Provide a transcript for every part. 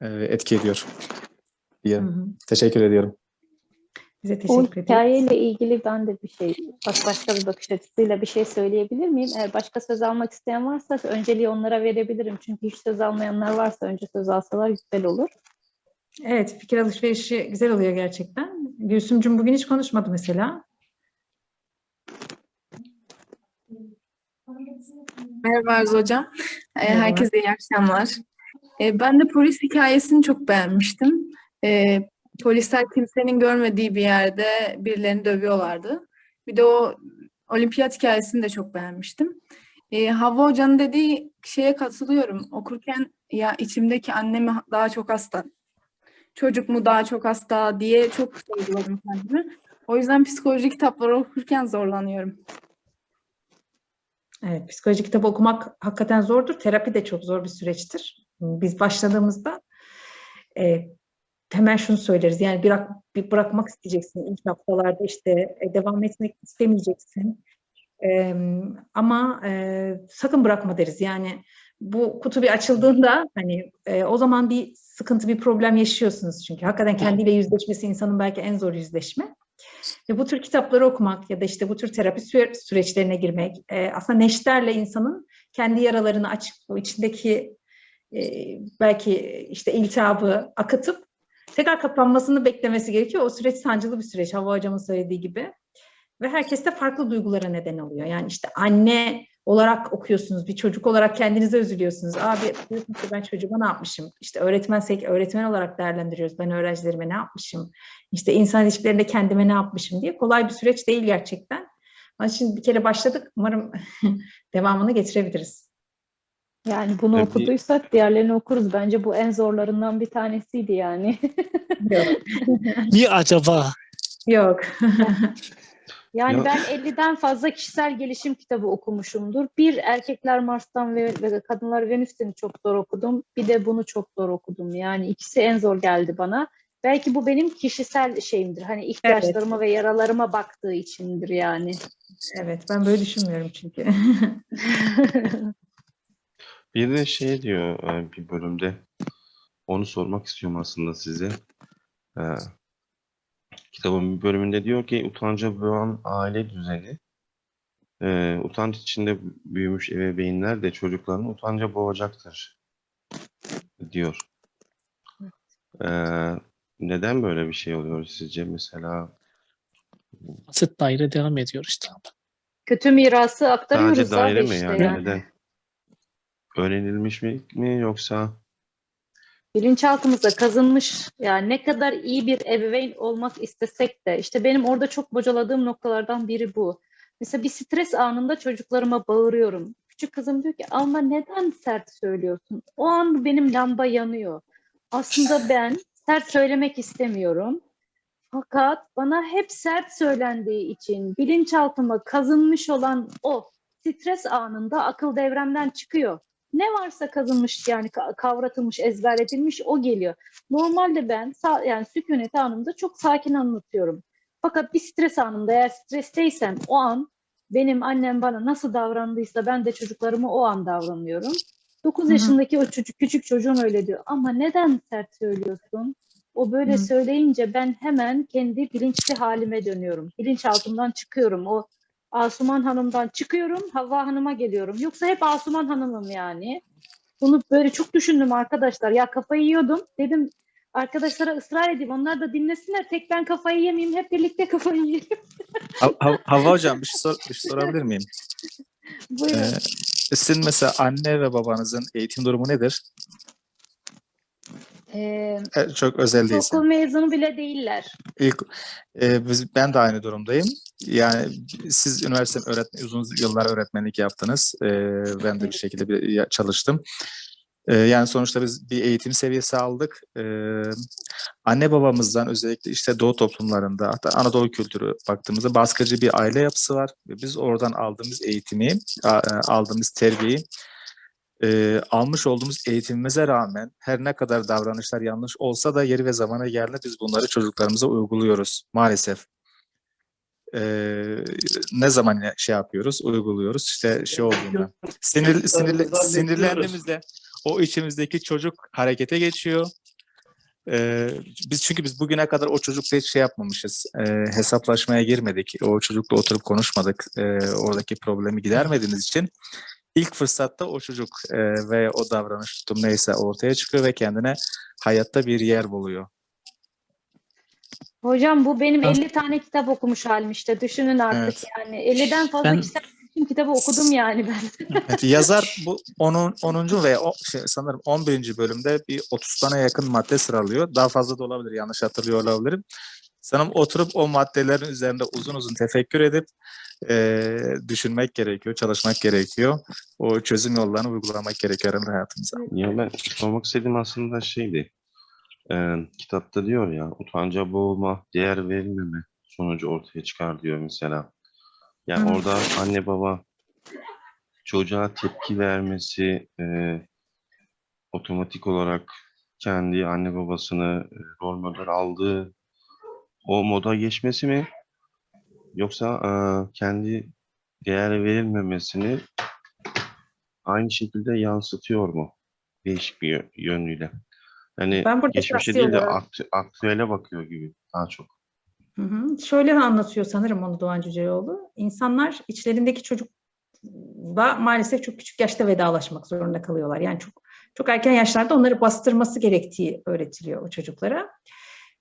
e, etki ediyor diye. Hı hı. Teşekkür ediyorum. Bize teşekkür ediyoruz. hikayeyle ilgili ben de bir şey, bak başka bir bakış açısıyla bir şey söyleyebilir miyim? Eğer başka söz almak isteyen varsa önceliği onlara verebilirim. Çünkü hiç söz almayanlar varsa önce söz alsalar güzel olur. Evet, fikir alışverişi güzel oluyor gerçekten. Gülsümcüm bugün hiç konuşmadı mesela. Merhaba Arzu Hocam. Ee, Merhaba. Herkese iyi akşamlar. Ee, Ben de polis hikayesini çok beğenmiştim. Ee, Polisler kimsenin görmediği bir yerde birilerini dövüyorlardı. Bir de o olimpiyat hikayesini de çok beğenmiştim. Ee, Havva Hoca'nın dediği şeye katılıyorum. Okurken ya içimdeki annemi daha çok hasta, çocuk mu daha çok hasta diye çok sorguladım kendimi. O yüzden psikoloji kitapları okurken zorlanıyorum. Evet, psikoloji kitabı okumak hakikaten zordur. Terapi de çok zor bir süreçtir. Biz başladığımızda e, hemen şunu söyleriz. Yani bırak, bir bırakmak isteyeceksin ilk haftalarda işte e, devam etmek istemeyeceksin. E, ama e, sakın bırakma deriz. Yani bu kutu bir açıldığında hani e, o zaman bir sıkıntı, bir problem yaşıyorsunuz çünkü. Hakikaten kendiyle yüzleşmesi insanın belki en zor yüzleşme. Ve bu tür kitapları okumak ya da işte bu tür terapi süre- süreçlerine girmek e, aslında neşterle insanın kendi yaralarını açıp o içindeki e, belki işte iltihabı akıtıp tekrar kapanmasını beklemesi gerekiyor. O süreç sancılı bir süreç Havva Hocam'ın söylediği gibi. Ve herkes de farklı duygulara neden oluyor. Yani işte anne olarak okuyorsunuz, bir çocuk olarak kendinize üzülüyorsunuz. Abi ben çocuğuma ne yapmışım? İşte öğretmensek öğretmen olarak değerlendiriyoruz. Ben öğrencilerime ne yapmışım? İşte insan ilişkilerinde kendime ne yapmışım diye kolay bir süreç değil gerçekten. Onun için bir kere başladık. Umarım devamını getirebiliriz. Yani bunu Evet, okuduysak diğerlerini okuruz. Bence bu en zorlarından bir tanesiydi yani. Yok. Niye acaba? Yok. Yani Ya- ben 50'den fazla kişisel gelişim kitabı okumuşumdur. Bir Erkekler Mars'tan ve, ve Kadınlar Venüs'ten çok zor okudum. Bir de bunu çok zor okudum. Yani ikisi en zor geldi bana. Belki bu benim kişisel şeyimdir. Hani ihtiyaçlarıma ve yaralarıma baktığı içindir yani. evet ben böyle düşünmüyorum çünkü. Bir de şey diyor e, bir bölümde, onu sormak istiyorum aslında size. E, kitabın bir bölümünde diyor ki utanca boğan aile düzeni, e, utanç içinde büyümüş ebeveynler de çocuklarını utanca boğacaktır diyor. E, neden böyle bir şey oluyor sizce? Mesela Basit daire devam ediyor işte. Kötü mirası aktarıyoruz sadece daire abi mi işte yani? yani. Neden? Öğrenilmiş mi, mi yoksa bilinçaltımıza kazınmış yani ne kadar iyi bir ebeveyn olmak istesek de işte benim orada çok bocaladığım noktalardan biri bu. Mesela bir stres anında çocuklarıma bağırıyorum. Küçük kızım diyor ki ama neden sert söylüyorsun? O an benim lamba yanıyor. Aslında ben sert söylemek istemiyorum. Fakat bana hep sert söylendiği için bilinçaltıma kazınmış olan o stres anında akıl devremden çıkıyor ne varsa kazınmış yani ka- kavratılmış, ezberletilmiş o geliyor. Normalde ben yani sükunet anında çok sakin anlatıyorum. Fakat bir stres anında eğer stresteysem o an benim annem bana nasıl davrandıysa ben de çocuklarıma o an davranıyorum. 9 Hı hı. yaşındaki o çocuk, küçük çocuğum öyle diyor. Ama neden sert söylüyorsun? O böyle Hı. söyleyince ben hemen kendi bilinçli halime dönüyorum. Bilinçaltımdan çıkıyorum. O Asuman Hanım'dan çıkıyorum, Havva Hanım'a geliyorum. Yoksa hep Asuman Hanım'ım yani. Bunu böyle çok düşündüm arkadaşlar. Ya kafayı yiyordum. Dedim arkadaşlara ısrar edeyim. Onlar da dinlesinler. Tek ben kafayı yemeyeyim. Hep birlikte kafayı yiyelim. Ha- Ha- Havva Hocam bir şey, sor- bir şey sorabilir miyim? Buyurun. Ee, sizin mesela anne ve babanızın eğitim durumu nedir? Ee, E, Çok özel değilse. okul mezunu bile değiller. İlk, e, biz, ben de aynı durumdayım. Yani siz üniversite öğretmen, uzun yıllar öğretmenlik yaptınız. E, ben de bir şekilde bir çalıştım. E, yani sonuçta biz bir eğitim seviyesi aldık. E, anne babamızdan özellikle işte Doğu toplumlarında hatta Anadolu kültürü baktığımızda baskıcı bir aile yapısı var. Ve biz oradan aldığımız eğitimi, e, aldığımız terbiyeyi e, almış olduğumuz eğitimimize rağmen her ne kadar davranışlar yanlış olsa da yeri ve zamana geldiğinde biz bunları çocuklarımıza uyguluyoruz maalesef. E, ne zaman şey yapıyoruz, uyguluyoruz işte şey olduğunda. Sinir, sinirli, sinirlendiğimizde o içimizdeki çocuk harekete geçiyor. Ee, biz çünkü biz bugüne kadar o çocukla hiç şey yapmamışız. Ee, hesaplaşmaya girmedik. O çocukla oturup konuşmadık. Ee, oradaki problemi gidermediğimiz için ilk fırsatta o çocuk e, ve o davranış tutum neyse ortaya çıkıyor ve kendine hayatta bir yer buluyor. Hocam bu benim Ben- 50 tane kitap okumuş halim işte. Düşünün artık Evet. yani. 50'den fazla Ben- kitap, bütün kitabı okudum yani ben. Evet, yazar bu 10. 10. ve o, şey, sanırım 11. bölümde bir 30 tane yakın madde sıralıyor. Daha fazla da olabilir. Yanlış hatırlıyor olabilirim. Sanırım oturup o maddelerin üzerinde uzun uzun tefekkür edip eee, düşünmek gerekiyor, çalışmak gerekiyor. O çözüm yollarını uygulamak gerekiyor herhalde hayatımıza. Ya ben sormak istediğim aslında şeydi. Ee, kitapta diyor ya utanca boğulma, değer verilmeme sonucu ortaya çıkar diyor mesela. Yani Hı. orada anne baba çocuğa tepki vermesi e, otomatik olarak kendi anne babasını e, rol model aldığı o moda geçmesi mi? Yoksa e, kendi değer verilmemesini aynı şekilde yansıtıyor mu? Değişik bir yö- yönüyle. Hani Ben burada geçmişe değil de aktü- aktüele bakıyor gibi daha çok. Hı hı. Şöyle anlatıyor sanırım onu Doğan Cüceloğlu. İnsanlar içlerindeki çocukla maalesef çok küçük yaşta vedalaşmak zorunda kalıyorlar. Yani çok çok erken yaşlarda onları bastırması gerektiği öğretiliyor o çocuklara.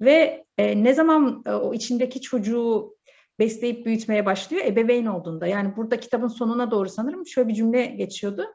Ve e, ne zaman e, o içindeki çocuğu besleyip büyütmeye başlıyor? Ebeveyn olduğunda. Yani burada kitabın sonuna doğru sanırım şöyle bir cümle geçiyordu.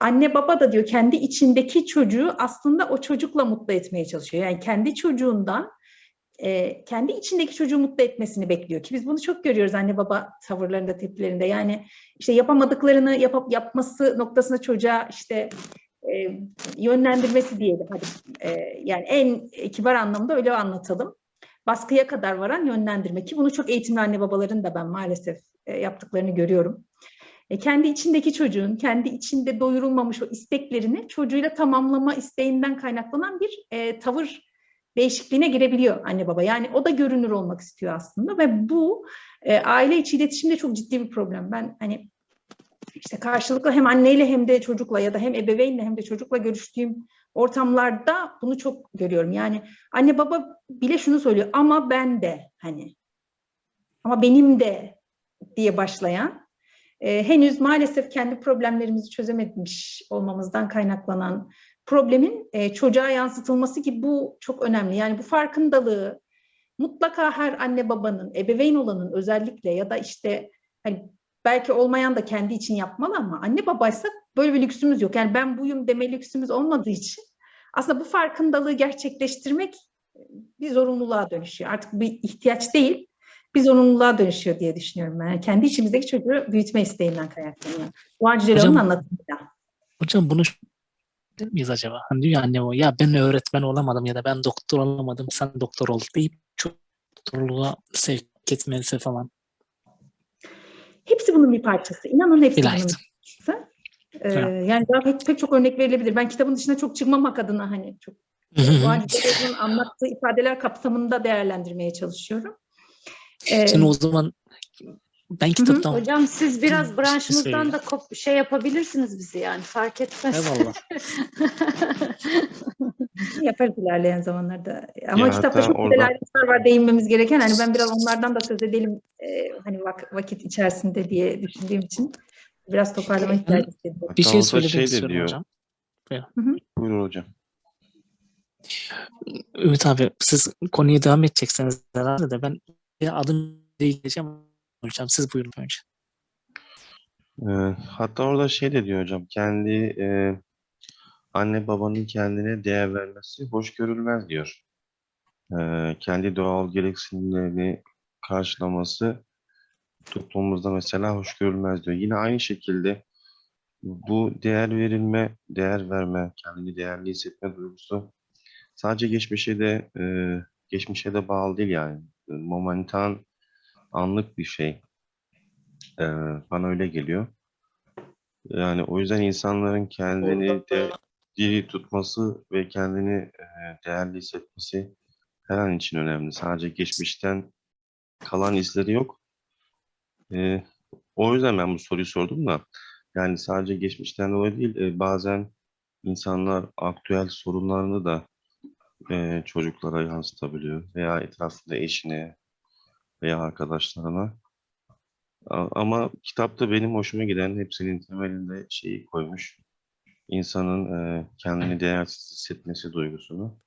Anne baba da diyor kendi içindeki çocuğu aslında o çocukla mutlu etmeye çalışıyor. Yani kendi çocuğundan e, kendi içindeki çocuğu mutlu etmesini bekliyor ki biz bunu çok görüyoruz anne baba tavırlarında tepkilerinde yani işte yapamadıklarını yapıp yapması noktasında çocuğa işte e, yönlendirmesi diyelim hadi E, yani en kibar anlamda öyle anlatalım baskıya kadar varan yönlendirme ki bunu çok eğitimli anne babaların da ben maalesef e, yaptıklarını görüyorum. E, kendi içindeki çocuğun, kendi içinde doyurulmamış o isteklerini çocuğuyla tamamlama isteğinden kaynaklanan bir e, tavır değişikliğine girebiliyor anne baba. Yani o da görünür olmak istiyor aslında ve bu e, aile içi iletişimde çok ciddi bir problem. Ben hani işte karşılıklı hem anneyle hem de çocukla ya da hem ebeveynle hem de çocukla görüştüğüm ortamlarda bunu çok görüyorum. Yani anne baba bile şunu söylüyor ama ben de hani ama benim de diye başlayan e, henüz maalesef kendi problemlerimizi çözememiş olmamızdan kaynaklanan problemin e, çocuğa yansıtılması ki bu çok önemli. Yani bu farkındalığı mutlaka her anne babanın, ebeveyn olanın özellikle ya da işte hani belki olmayan da kendi için yapmalı ama anne babaysa böyle bir lüksümüz yok. Yani ben buyum deme lüksümüz olmadığı için aslında bu farkındalığı gerçekleştirmek bir zorunluluğa dönüşüyor. Artık bir ihtiyaç değil, bir zorunluluğa dönüşüyor diye düşünüyorum ben. Yani kendi içimizdeki çocuğu büyütme isteğinden kaynaklanıyor. Cüceloğlu'nun Hocam- anlatımıyla. Hocam bunu değil miyiz acaba? Hani diyor anne o ya ben öğretmen olamadım ya da ben doktor olamadım sen doktor ol deyip çok doktorluğa sevk etmesi falan. Hepsi bunun bir parçası. İnanın hepsi bunun İlahi. bir parçası. Ee, Evet. yani daha pek, pek çok örnek verilebilir. Ben kitabın dışına çok çıkmamak adına hani çok Cüceloğlu'nun anlattığı ifadeler kapsamında değerlendirmeye çalışıyorum. Ee, Şimdi o zaman ben kitaptan Hocam siz biraz Hı, branşınızdan söyle. da kop- şey yapabilirsiniz bizi yani fark etmez. Eyvallah. yaparız ilerleyen zamanlarda. Ama Ya kitapta çok orada- güzel ayrıntılar var değinmemiz gereken. Hani ben biraz onlardan da söz edelim e, hani vak- vakit içerisinde diye düşündüğüm için biraz toparlama ihtiyacı hissediyorum. bir şey söylemek şey istiyorum diyor. hocam. Buyurun hocam. Ümit abi siz konuya devam edeceksiniz herhalde de ben adım değişeceğim hocam. Siz buyurun önce. Ee, hatta orada şey de diyor hocam, kendi e, anne babanın kendine değer vermesi hoş görülmez diyor. Ee, kendi doğal gereksinimlerini karşılaması toplumumuzda mesela hoş görülmez diyor. Yine aynı şekilde bu değer verilme, değer verme, kendini değerli hissetme duygusu sadece geçmişe de e, geçmişe de bağlı değil yani. Momentan anlık bir şey. Ee, bana öyle geliyor. Yani o yüzden insanların kendini de diri tutması ve kendini e, değerli hissetmesi her an için önemli. Sadece geçmişten kalan izleri yok. E, o yüzden ben bu soruyu sordum da yani sadece geçmişten dolayı değil e, bazen insanlar aktüel sorunlarını da e, çocuklara yansıtabiliyor veya etrafında eşine veya arkadaşlarına. Ama kitapta benim hoşuma giden hepsinin temelinde şeyi koymuş. İnsanın e, kendini değersiz hissetmesi duygusunu.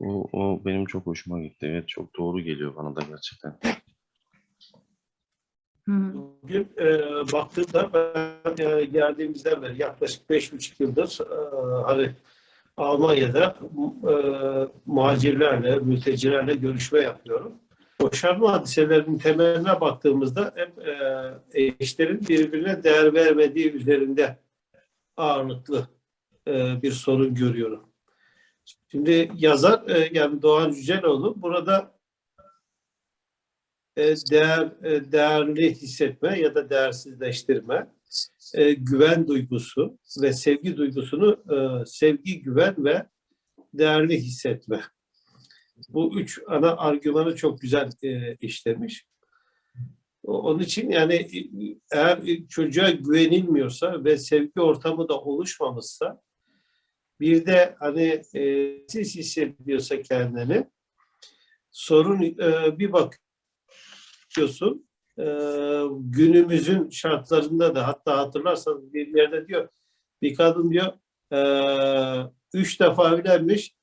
O, o benim çok hoşuma gitti. Evet çok doğru geliyor bana da gerçekten. Bugün e, baktığımda ben e, geldiğimizden beri yaklaşık beş buçuk yıldır e, hani Almanya'da e, muhacirlerle, mültecilerle görüşme yapıyorum. Boşanma hadiselerinin temeline baktığımızda hep e, eşlerin birbirine değer vermediği üzerinde ağırlıklı e, bir sorun görüyorum. Şimdi yazar e, yani Doğan Cüceloğlu burada değer e, değerli hissetme ya da değersizleştirme, e, güven duygusu ve sevgi duygusunu e, sevgi, güven ve değerli hissetme. Bu üç ana argümanı çok güzel e, işlemiş. Onun için yani e, eğer çocuğa güvenilmiyorsa ve sevgi ortamı da oluşmamışsa bir de hani e, siz hissediyorsa kendini sorun e, bir bak bakıyorsun e, günümüzün şartlarında da hatta hatırlarsanız bir yerde diyor bir kadın diyor e, üç defa evlenmiş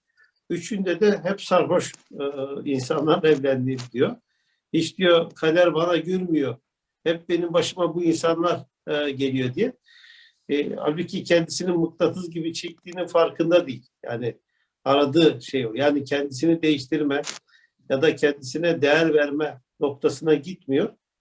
üçünde de hep sarhoş e, insanlar evlendi diyor. Hiç diyor kader bana gülmüyor. Hep benim başıma bu insanlar e, geliyor diye. E, halbuki kendisini mıknatıs gibi çektiğinin farkında değil. Yani aradığı şey o. Yani kendisini değiştirme ya da kendisine değer verme noktasına gitmiyor.